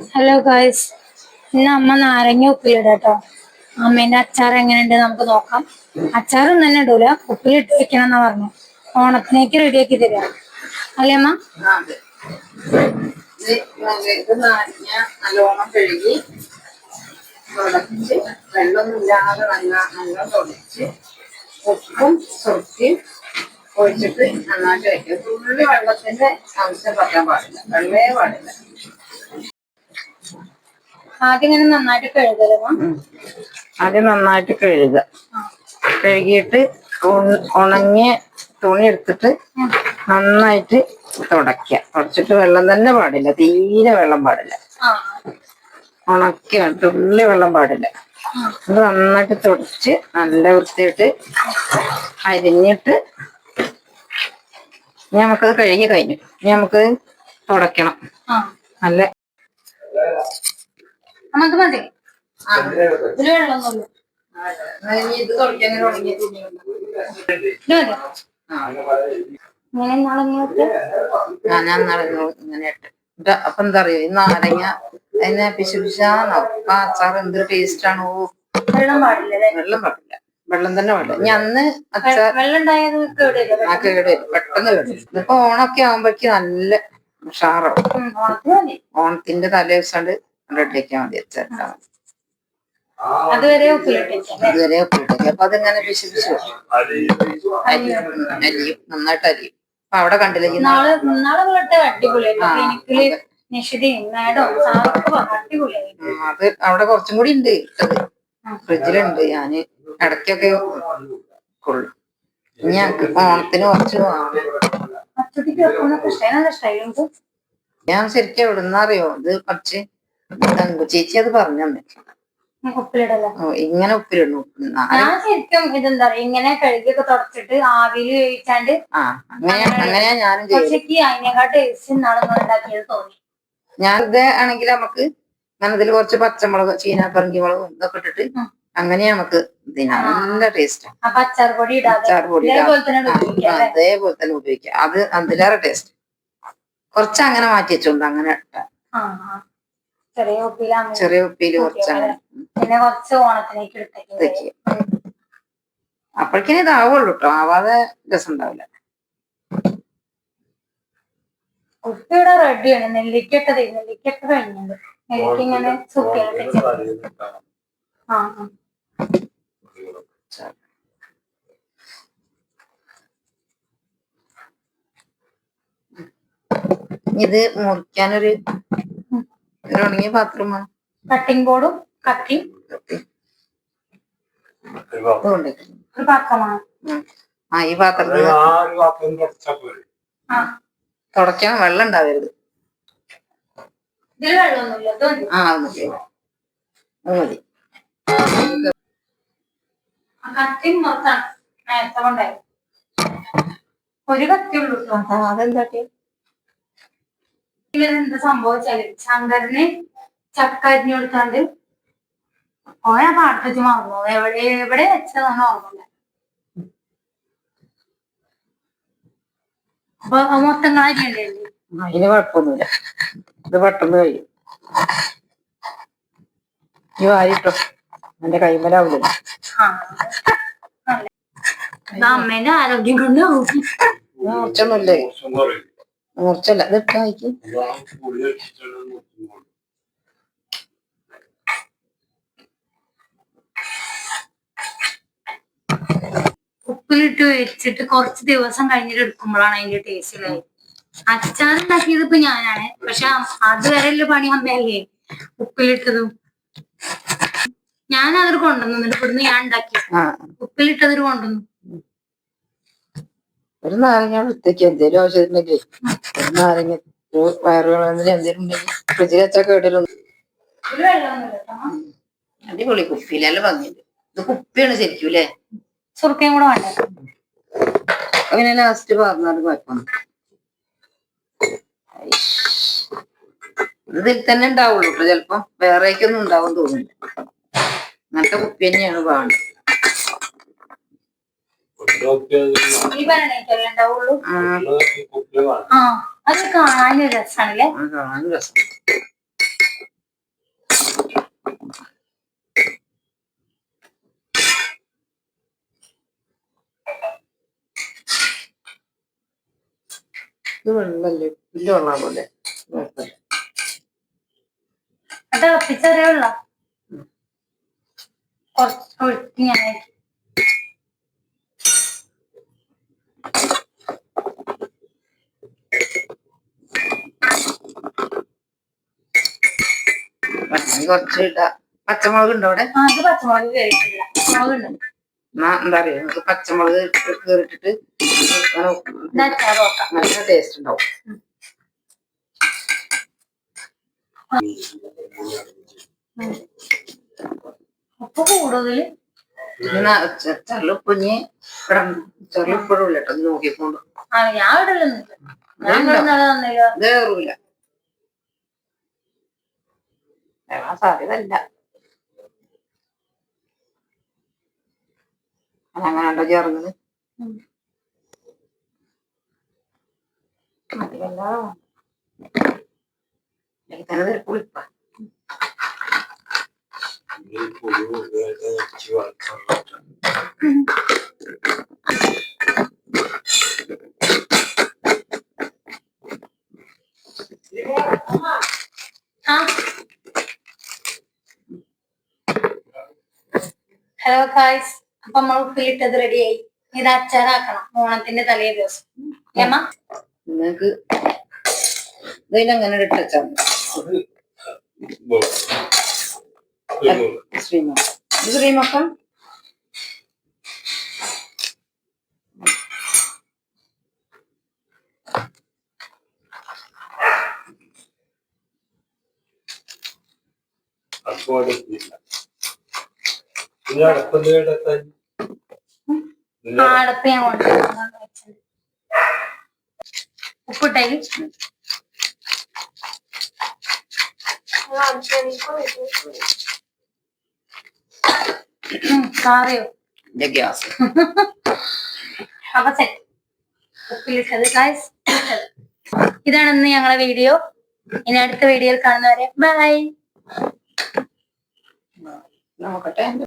Hello guys ഇന്ന് അമ്മ നാരങ്ങ ഉപ്പിലിട കേട്ടോ അമ്മേന്റെ അച്ചാർ എങ്ങനെയുണ്ട് നമുക്ക് നോക്കാം. അച്ചാറും തന്നെ ഇടൂല. ഉപ്പിലിട്ട് വെക്കണം എന്ന് പറഞ്ഞു. ഓണത്തിനേക്ക് റെഡിയാക്കി തരാം. അല്ലേ അമ്മ? നാരങ്ങ ഉപ്പും ഒഴിച്ചിട്ട് നന്നായിട്ട് വയ്ക്കും വെള്ളത്തിന്റെ അംശം പറ്റാൻ പാടില്ല. വെള്ളേ പാടില്ല. ആദ്യം ഇങ്ങനെ നന്നായിട്ട് ആദ്യം നന്നായിട്ട് കഴുകുക കഴുകിയിട്ട് ഉണ- ഉണങ്ങിയ തുണി എടുത്തിട്ട് നന്നായിട്ട് തുടയ്ക്കുക. തുടച്ചിട്ട് വെള്ളം തന്നെ പാടില്ല. തീരെ വെള്ളം പാടില്ല. ഉണക്കുക തുള്ളി വെള്ളം പാടില്ല. അത് നന്നായിട്ട് തുടച്ച് നല്ല വൃത്തിയിട്ട് അരിഞ്ഞിട്ട് ഇനി നമുക്കത് കഴുകി കഴിഞ്ഞു. ഇനി നമുക്ക് തുടയ്ക്കണം. നല്ല ഇത് മതി. ഇതിൽ വെള്ളമൊന്നുമില്ല. ഇങ്ങനെ നാളെ ഞാൻ ഇങ്ങനെ ഇട്ട്. അപ്പൊ എന്താ അറിയോ? ഈ നാരങ്ങ അതിനെ പിശു പിശാന്ന് അപ്പൊ അച്ചാർ എന്തൊരു ടേസ്റ്റ് ആണോ? വെള്ളം പാടില്ല വെള്ളം പാടില്ല. വെള്ളം തന്നെ പാടില്ല. ഇനി അന്ന് അച്ചാർ ആ കേട് പെട്ടെന്ന് കേട് ഇപ്പൊ ഇതിപ്പോ ഓണൊക്കെ ആവുമ്പോഴേക്ക് നല്ല ഉഷാറാവും. ഓണത്തിന്റെ തലേ ദിവസം റെഡിയാക്കിയാൽ മതി അച്ചാറിട്ടാ അതുവരെ അതുവരെ ഉപ്പിട്ടേക്ക് അപ്പൊ അതിങ്ങനെ പിശു പിശു അരിയും. അരിയും. നന്നായിട്ട് അരിയും. അപ്പൊ അവിടെ കണ്ടില്ലേ ഈ നാ- നാളെ? നാളെ വിളിട്ട് അടിപൊളിയായിട്ട് ആ, ക്ലിനിക്കിൽ നിഷിതയും മാഡവും സാറൊക്കെ പറഞ്ഞു ഉം, അത് അവിടെ കുറച്ചും കൂടി ഉണ്ട്. ഇട്ടത്. ഫ്രിഡ്ജിലുണ്ട്. ഞാൻ ഇടയ്ക്കൊക്കെ കൊള്ളും. ഇനി ഞങ്ങക്ക് ഓണത്തിന് കുറച്ച് വാങ്ങണം. അച്ചുട്ടിക്ക് വെക്കുന്ന ഇഷ്ടം? സ്റ്റൈലുണ്ട് ഞാൻ ശരിക്കും എവിടുന്ന അറിയോ? ഇത് കുറച്ച് തങ്കു ചേച്ചി അത് പറഞ്ഞു തന്നെ. ഉപ്പിലിടല ഓ, ഇങ്ങനെ ഉപ്പിലിടുന്നു. ഞാൻ ശരിക്കും ഇതെന്താ പറയാ ഇങ്ങനെ കഴുകിയൊക്കെ തുടച്ചിട്ട് ആവിയിൽ വേവിച്ചാണ്ട് അങ്ങനെയാ ഞാനും പക്ഷേക്ക് അതിനെക്കാട്ട് ടേസ്റ്റ് ഉണ്ടാക്കിയത് തോന്നി. ഞാൻ ഇത് ആണെങ്കിൽ നമുക്ക് ഞാൻ ഇതിൽ കുറച്ച് പച്ചമുളക് ചീനാപ്പറങ്കി മുളകും ഇതൊക്കെ ഇട്ടിട്ട്. അങ്ങനെ നമുക്ക് നല്ല ടേസ്റ്റ് അച്ചാർ പൊടി പൊടി? അതേപോലെ തന്നെ ഉപയോഗിക്കാം. അത് അതിലേറെ ടേസ്റ്റ് കുറച്ച് അങ്ങനെ മാറ്റി വെച്ചോണ്ട് അങ്ങനെ ഇട്ടാ. ചെറിയ ഉപ്പിലാണ് ചെറിയ ഉപ്പിയിൽ കുറച്ച് അങ്ങനെ പിന്നെ കുറച്ച് ഓണത്തിലേക്ക് എടുത്തേക്ക് അപ്പോഴേക്കിനും ഇതാവുള്ളൂ കേട്ടോ ആവാതെ രസം ഉണ്ടാവില്ല. ഉപ്പിയുടെ ഇവിടെ റെഡിയാണ് നെല്ലിക്കൊക്കെ ദേ, നെല്ലിക്കൊക്കെ കഴിഞ്ഞുണ്ട് നെല്ലിക്ക ഇങ്ങനെ സുക്കിയായിട്ട് ആ ആ. ഇത് മുറിക്കാനൊരു ഒരു ഉണങ്ങിയ പാത്രം കട്ടിംഗ് ബോർഡും കത്തിയും ഒരു പാത്രമാണ് ആ ഈ പാത്രത്തിൽ ആ തുടയ്ക്കാൻ വെള്ളം ഉണ്ടാവരുത്. ആ മതി. അത് മതി. ഒരു കത്തിയുള്ളൂ അതെന്താ? ഇവരെന്താ സംഭവിച്ചാൽ ശങ്കരന് ചക്ക അരിഞ്ഞു കൊടുത്താണ്ട് ഓന പാടത്തേക്ക് മറന്നു. എവിടെ എവിടെ വെച്ചതാണ് ഓർമ്മയില്ല. അപ്പൊ മൊത്തം അതിന് കുഴപ്പമൊന്നുമില്ല. ഇത് പെട്ടെന്ന് കഴിയും. ഈ വാരിട്ടോ. എന്റെ കൈമലാവില്ല ആ. നല്ല. ഇത് അമ്മേന്റെ ആരോഗ്യം കൊണ്ട് മൂർച്ചൊന്നുമില്ലേ മൂർച്ചല്ല ഇത് ഇട്ടാ ഉപ്പിലിട്ട് വെച്ചിട്ട് കുറച്ച് ദിവസം കഴിഞ്ഞിട്ട് എടുക്കുമ്പോഴാണ് അതിന്റെ ടേസ്റ്റ് ഉണ്ടായത് അച്ചാർ ഉണ്ടാക്കിയത് ഇപ്പൊ ഞാനാണ്. പക്ഷെ അതുവരെയുള്ള പണി അമ്മയല്ലേ ഉപ്പിലിട്ടതും. ഞാൻ അതിൽ കൊണ്ടുവന്നു ഇവിടുന്ന് ഞാൻ ഉണ്ടാക്കി ഉപ്പിലിട്ടതൊരു ഉപ്പിലിട്ടതിൽ കൊണ്ടുവന്നു. ഒരു നാരങ്ങ വൃത്തിക്ക് എന്തേലും ആവശ്യമുണ്ടെങ്കിൽ ഒരു നാരങ്ങ ഒരു വയറുകളെന്തെങ്കിലും എന്തേലും ഉണ്ടെങ്കിൽ ഫ്രിഡ്ജിൽ വെച്ചാൽ കേട്ടിരുന്നു ഇതിൽ വെള്ളമൊന്നുമില്ല കേട്ടോ. അടിപൊളി കുപ്പിയിലെല്ലാം ഭംഗിയുണ്ട്. ഇത് കുപ്പിയാണ് ശരിക്കും അല്ലേ? കൂടെ വേണ്ട? അങ്ങനെ ലാസ്റ്റ് പറഞ്ഞാലും കുഴപ്പമാണ് ഇത് ഇതിൽ തന്നെ ഉണ്ടാവുള്ളൂ. കേട്ടോ ചിലപ്പോ വേറേക്കൊന്നും ഉണ്ടാവും തോന്നുന്നില്ല. അങ്ങനത്തെ കുപ്പി തന്നെയാണ് വേണ്ടത്. അത് കാണാൻ രസാണല്ലേ രസം. പോലെ. അത് അപ്പിച്ചറിയുള്ള കുറച്ച് ഞാൻ കുറച്ച് പച്ചമുളക് ഉണ്ടോ അവിടെ? പച്ചമുളക് എന്നാ എന്താ നമുക്ക് പച്ചമുളക് കീറിട്ടിട്ട് നല്ല ടേസ്റ്റ് ഉണ്ടാവും. കൂടുതൽ പിന്നെ ചെറുപ്പഞ്ഞ് ചെറുപ്പിടും കേട്ടോ നോക്കിക്കൊണ്ട്. ഞാൻ ഇടലൊന്നുമില്ല ഞാൻ ഇടുന്നത് തന്നില്ല ഇത് കയറൂല വേറെ അങ്ങനെ ഉണ്ടോ ചേർന്നത് ഉം. മതിയല്ലോ ഇതിൽ തന്നെ ഒരു പുളിപ്പ ആ ഹലോ ഗായ്സ് അപ്പൊ നമ്മൾ ഉപ്പിലിട്ടത് റെഡിയായി ഇത് അച്ചാറാക്കണം. ഓണത്തിന്റെ തലേ ദിവസം. ഏമ്മ നിങ്ങൾക്ക് ഇതിലങ്ങനെ ഇട്ടച്ചാൽ ശ്രീമ ഇത് ശ്രീമക്ക? ആ അടപ്പ് ഞാൻ കൊണ്ടുവന്നു ഉപ്പിട്ടേ കാറിയോ? എന്റെ ഗ്യാസ്. അപ്പൊ സെറ്റ് ഉപ്പിലിട്ടത്. ഗായ്സ് ഇതാണ് ഇന്ന് ഞങ്ങളെ വീഡിയോ ഇനി അടുത്ത വീഡിയോയിൽ കാണുന്നവരെ ബൈ നോക്കട്ടെ.